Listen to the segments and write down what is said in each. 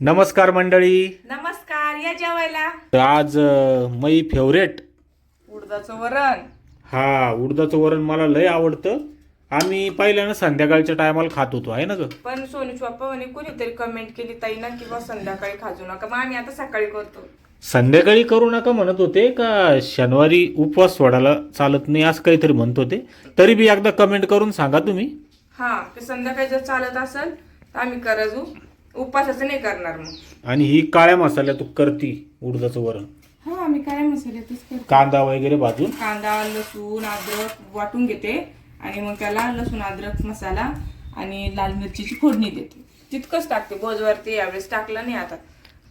नमस्कार मंडळी. नमस्कार या जेवायला. तर आज अं, मै फेवरेट. उडदाचं वरण. हा उडदाचं वरण मला लय आवडतं. आम्ही पहिल्यानं संध्याकाळच्या टायमाला खात होतो आहे ना ग? पण सोनू बाप्पा म्हणे कोणीतरी कमेंट केली ताई ना किंवा संध्याकाळी खाजू नका. मग आम्ही आता सकाळी करतो. संध्याकाळी करू नका म्हणत होते का शनिवारी उपवास सोडायला चालत नाही असं काहीतरी म्हणत होते. तरी बी एकदा कमेंट करून सांगा तुम्ही. हा ते संध्याकाळी जर चालत असेल तर आम्ही कराजू उपवासाचं नाही करणार मग. आणि ही काळ्या मसाल्यात करती उडदाचं वरण. हा आम्ही काय मसाल्यातच करतो. कांदा वगैरे भाजून? कांदा लसूण अद्रक वाटून घेते आणि मग त्याला लसूण अद्रक मसाला आणि लाल मिरचीची फोडणी देते. तितकंच टाकते बोजवरती यावेळेस टाकलं नाही आता.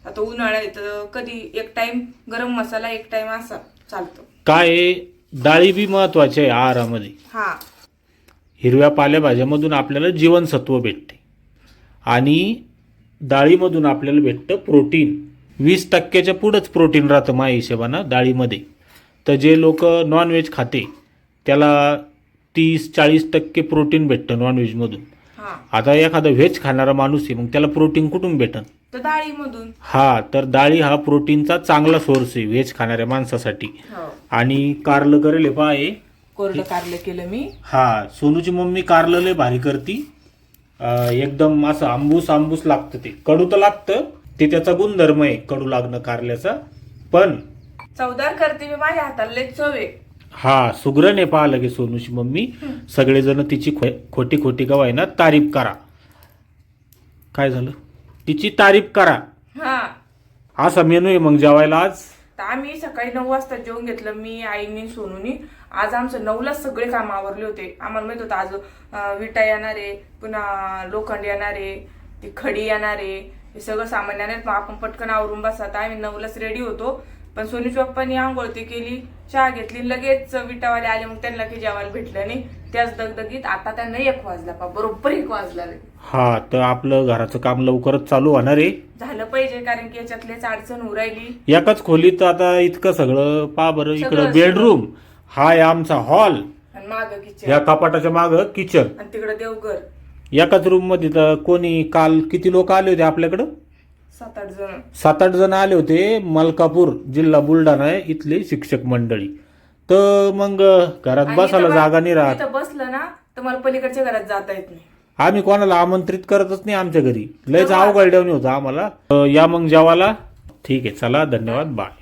आता उन्हाळा येतं कधी एक टाइम गरम मसाला एक टाइम असा चालतो. काय आहे, डाळी बी महत्त्वाच्या आहे आहारामध्ये. हा. हिरव्या पालेभाज्यामधून आपल्याला जीवनसत्व भेटते. आणि डाळीमधून आपल्याला भेटतं प्रोटीन. वीस टक्क्याच्या पुढंच प्रोटीन राहतं माझ्या हिशोबानं डाळीमध्ये. तर जे लोक नॉनव्हेज खाते त्याला तीस चाळीस टक्के प्रोटीन भेटतं नॉनव्हेजमधून हा. आता एखादा व्हेज खाणारा माणूस आहे मग त्याला प्रोटीन कुठून भेटन? तर डाळीमधून. हा तर डाळी हा प्रोटीनचा चांगला सोर्स आहे व्हेज खाणाऱ्या माणसासाठी. हो. आणि कारलं करेल पहा आहे कोरडं कारलं केलं मी. हा सोनूची मम्मी कारलं लय भारी करती. एकदम असं आंबूस आंबूस लागतं ते. कडू तर लागतं ते त्याचा गुणधर्म आहे कडू लागणं कारल्याचा. पण चवदार करते मी माझ्या हाताला चव आहे. हा सुग्रण आहे पहा लगे सोनूची मम्मी सगळेजण तिची खो- खोटी खोटी गवा आहे ना तारीफ करा. काय झालं? तिची तारीफ करा. हा. असा मेनू आहे मग जेवायला आज. तर आम्ही सकाळी नऊ वाजता जेवून घेतलं मी आई मी सोनूनी. आज आमचं नऊला सगळे काम आवरले होते. आम्हाला माहीत होतं आज विटा येणार आहे पुन्हा लोखंड येणार आहे ती खडी येणार आहे हे सगळं सामान्याने मग आपण पटकन आवरून बसा. तर आम्ही नऊलाच रेडी होतो. पण सोनूच्या पप्पानी आंघोळ ती केली चहा घेतली लगेच विटावाले आले मग त्यांना काही जेवायला भेटलं नाही. त्याच दगदगीत आता त्यांना एक वाजला पा बरोबर एक वाजला रे. हा तर आपलं घराचं काम लवकरच चालू होणार आहे. झालं पाहिजे कारण की याच्यातलेच अडचण उरायली एकाच खोलीत आता इतकं सगळं पा बरं इकडं सगळं- बेडरूम हा आहे आमचा हॉल आणि माग किचन या कपाटाच्या माग किचन आणि तिकडं देवघर. एकाच रूममध्ये तर कोणी काल किती लोक आले होते आपल्याकडं? सात आठ जण. सात आठ जण आले होते मलकापूर जिल्हा बुलढाणा आहे इथले शिक्षक मंडळी. तर मग घरात आणि बसायला इथं जागा नाही राहत. इथं बसलं ना तर मला पलीकडच्या घरात जाता येत नाही. आम्ही कोणाला आमंत्रित करतच नाही आमच्या घरी. लयच अवघड होतं आम्हाला. या मग जेवाला ठीक आहे चला धन्यवाद बाय.